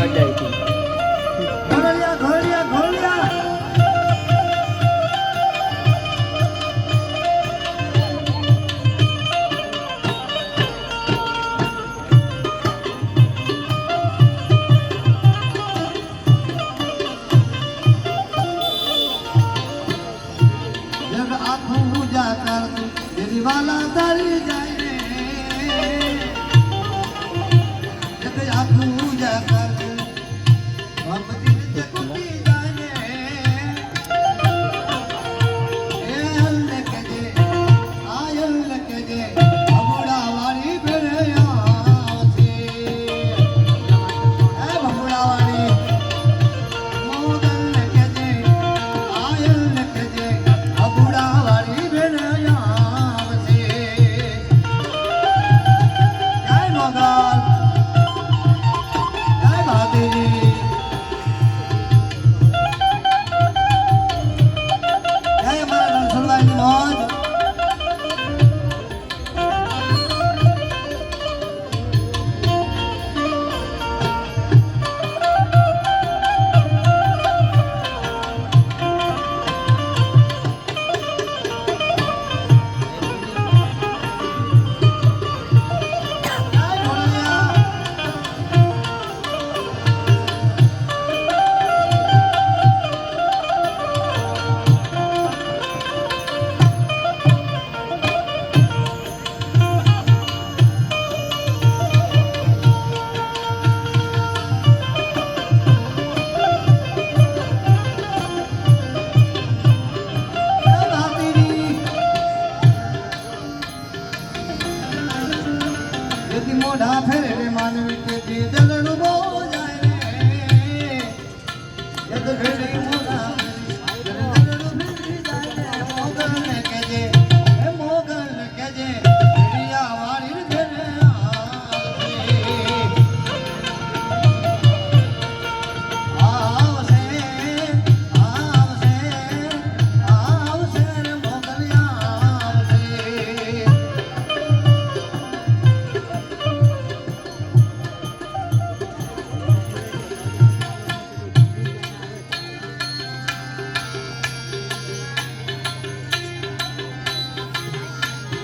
કડાઈ गिरिवाला तारी जाए મોઢા ફેરવે